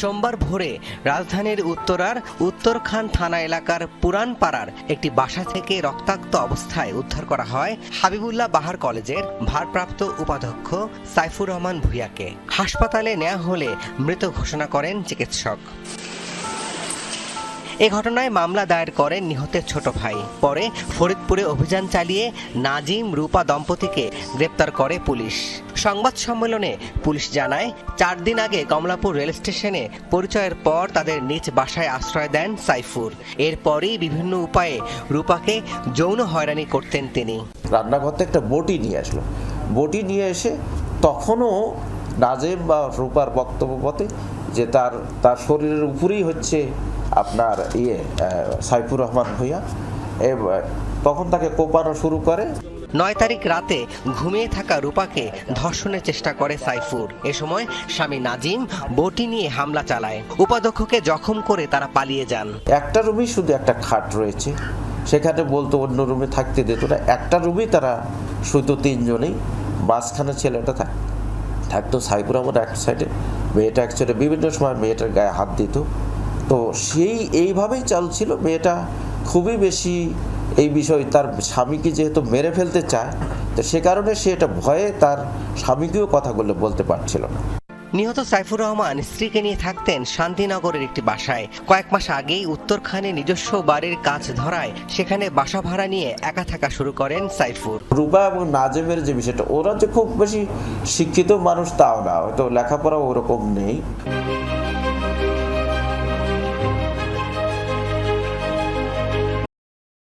সোমবার ভোরে রাজধানীর উত্তরার উত্তরখান থানা এলাকার পুরানপাড়ার একটি বাসা থেকে রক্তাক্ত অবস্থায় উদ্ধার করা হয় হাবিবুল্লাহ বাহার কলেজের ভারপ্রাপ্ত উপাধ্যক্ষ সাইফুর রহমান ভূঁইয়াকে। হাসপাতালে নেওয়া হলে মৃত ঘোষণা করেন চিকিৎসক। এ ঘটনায় মামলা দায়ের করেন নিহতের ছোট ভাই। পরে ফরিদপুরে অভিযান চালিয়ে নাজিম রূপা দম্পতিকে গ্রেপ্তার করে পুলিশ। সংবাদ সম্মেলনে পুলিশ জানায়, চার দিন আগে কমলাপুর রেল স্টেশনে পরিচয়ের পর তাদের নিজ বাসায় আশ্রয় দেন সাইফুর। এরপরই বিভিন্ন উপায়ে রূপাকে যৌন হয়রানি করতেন তিনি। রান্নাঘর থেকে একটা বটি নিয়ে আসলো। বটি নিয়ে এসে তখনও নাজেম বা রূপার বক্তব্য পথে যে তার তার শরীরের উপরেই হচ্ছে আপনার ইয়ে সাইফুর রহমান ভূঁইয়া। তখন তাকে কোপানো শুরু করে। নয় তারিখ রাতে ঘুমিয়ে থাকা রূপাকে ধর্ষণের চেষ্টা করে সাইফুর। এ সময় স্বামী নাজিম বটি নিয়ে হামলা চালায়। উপাধ্যক্ষকে জখম করে তারা পালিয়ে যান। একটা রুমেই শুধু একটা খাট রয়েছে। সেখানে বলতো অন্য রুমে থাকতে দিত না। একটা রুমেই তারা শুধু তিনজনেই। মাঝখানে ছেলেটা থাক থাকতো সাইফুর রহমান এক সাইডে মেয়েটা এক সাইডে বিভিন্ন সময় মেয়েটার গায়ে হাত দিত। তো সেই এইভাবেই চলছিল। মেয়েটা খুবই বেশি এই বিষয় তার স্বামীকে যেহেতু মেরে ফেলতে চায় তো সে কারণে সে এটা ভয়ে তার স্বামীকেও কথাগুলো বলতে পারছিল না। নিহত সাইফুর রহমান স্ত্রীকে নিয়ে থাকতেন শান্তিনগরের একটি বাসায়। কয়েক মাস আগেই উত্তরখানে নিজস্ব বাড়ির কাজ ধরায় সেখানে বাসা ভাড়া নিয়ে একা থাকা শুরু করেন সাইফুর। রুবা এবং নাজেমের যে বিষয়টা ওরা যে খুব বেশি শিক্ষিত মানুষ তাও না হয়তো লেখাপড়া ওরকম নেই।